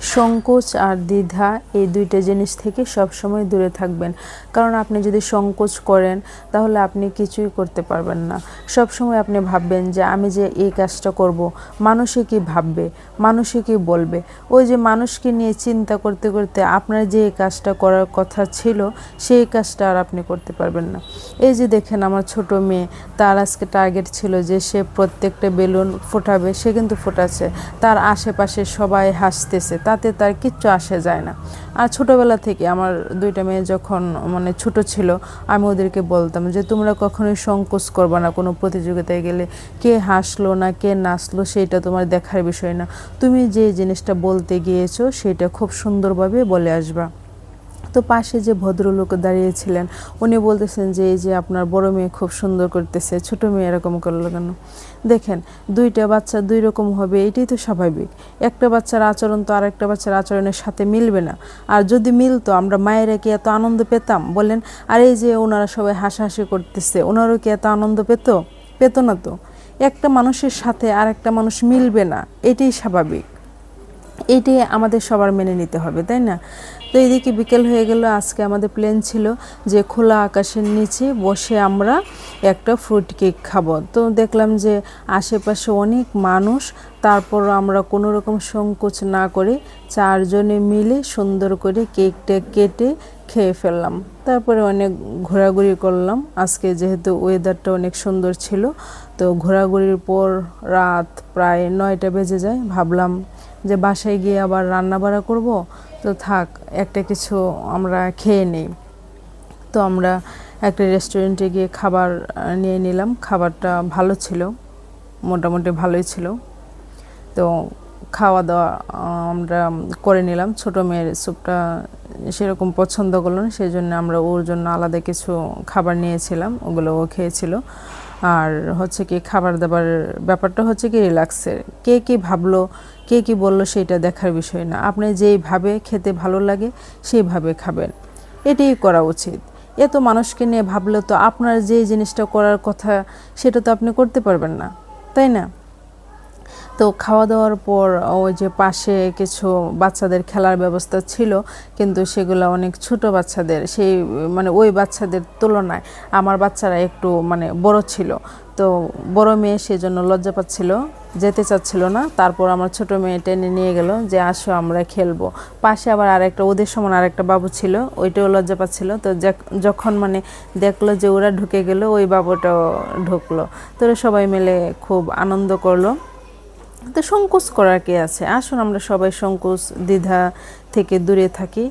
সংকোচ আর দ্বিধা এই দুইটা জিনিস থেকে সবসময় দূরে থাকবেন। কারণ আপনি যদি সংকোচ করেন, তাহলে আপনি কিছুই করতে পারবেন না। সব সময় আপনি ভাববেন যে, আমি যে এই কাজটা করব মানুষে কি ভাববে মানুষে কি বলবে? ওই যে মানুষকে নিয়ে চিন্তা করতে করতে আপনার যে এই কাজটা করার কথা ছিল, সেই কাজটা আর আপনি করতে পারবেন না। এই যে দেখেন আমার ছোট মেয়ে, তার আজকে টার্গেট ছিল যে, সে প্রত্যেকটা বেলুন ফোটাবে, সে কিন্তু ফোটাচ্ছে। তার আশেপাশে সবাই হাসতেছে। তাতে তার কিচ্ছু আসে যায় না। আর ছোটোবেলা থেকে আমার দুইটা মেয়ে যখন মানে ছোট ছিল, আমি ওদেরকে বলতাম যে, তোমরা কখনোই সংকোচ করবে না। কোনো প্রতিযোগিতায় গেলে কে হাসলো না, কে নাচলো সেটা তোমার দেখার বিষয় না। তুমি যে জিনিসটা বলতে গিয়েছো সেটা খুব সুন্দরভাবে বলে আসবা। তো পাশে যে ভদ্রলোক দাঁড়িয়েছিলেন, উনি বলতেছেন যে, এই যে আপনার বড় মেয়ে খুব সুন্দর করতেছে, ছোট মেয়ে এরকম করল কেন? দেখেন, দুইটা বাচ্চা দুই রকম হবে, এটাই তো স্বাভাবিক। একটা বাচ্চার আচরণ তো আর একটা বাচ্চার আচরণের সাথে মিলবে না। আর যদি মিলতো, আমরা মায়েরা কি এত আনন্দ পেতাম? বলেন, আর এই যে ওনারা সবাই হাসাহাসি করতেছে, ওনারও কি এত আনন্দ পেত? পেত না তো। একটা মানুষের সাথে আর একটা মানুষ মিলবে না, এটাই স্বাভাবিক। এটি আমাদের সবার মেনে নিতে হবে, তাই না? তো এদিকে বিকেল হয়ে গেল, আজকে আমাদের প্ল্যান ছিল যে খোলা আকাশের নিচে বসে আমরা একটা ফ্রুট কেক খাব। তো দেখলাম যে আশেপাশে অনেক মানুষ, তারপর আমরা কোনো রকম সংকোচ না করে চারজনে মিলে সুন্দর করে কেকটা কেটে খেয়ে ফেললাম। তারপরে অনেক ঘোরাঘুরি করলাম, আজকে যেহেতু ওয়েদারটা অনেক সুন্দর ছিল, তো ঘোরাঘুরির পর রাত প্রায় নয়টা বেজে যায়, ভাবলাম যে বাসায় গিয়ে আবার রান্না বাড়া করব, তো থাক, একটা কিছু আমরা খেয়ে নেই। তো আমরা একটা রেস্টুরেন্টে গিয়ে খাবার নিয়ে নিলাম। খাবারটা ভালো ছিল, মোটামুটি ভালোই ছিল। তো খাওয়া দাওয়া আমরা করে নিলাম। ছোট মেয়ের স্যুপটা সেরকম পছন্দ করল না সেই জন্য আমরা ওর জন্য আলাদা কিছু খাবার নিয়েছিলাম, ওগুলো ও খেয়েছিল। আর হচ্ছে কি খাবার দাবার ব্যাপারটা হচ্ছে কি রিল্যাক্সের কে কি ভাবলো, কে কি বলল সেটা দেখার বিষয় না। আপনি যেইভাবে খেতে ভালো লাগে সেইভাবে খাবেন। এটাই করা উচিত। এত মানুষকে নিয়ে ভাবলে তো আপনার যে জিনিসটা করার কথা সেটা তো আপনি করতে পারবেন না, তাই না? তো খাওয়া দাওয়ার পর ওই যে পাশে কিছু বাচ্চাদের খেলার ব্যবস্থা ছিল, কিন্তু সেগুলো অনেক ছোট বাচ্চাদের, সেই মানে ওই বাচ্চাদের তুলনায় আমার বাচ্চারা একটু মানে বড় ছিল। তো বড় মেয়ে সেজন্য লজ্জা পাচ্ছিল, যেতে চাচ্ছিল না। তারপর আমার ছোট মেয়ে টেনে নিয়ে গেল যে, আসো, আমরা খেলব। পাশে আবার আরেকটা, ওদের সমান আরেকটা বাবু ছিল, ওইটাও লজ্জা পাচ্ছিল। তো যখন মানে দেখল যে ওরা ঢুকে গেল, ওই বাবুটাও ঢুকলো। তো সবাই মিলে খুব আনন্দ করল। তো সংকোচ করার কে আছে? আসুন আমরা সবাই সংকোচ দ্বিধা থেকে দূরে থাকি।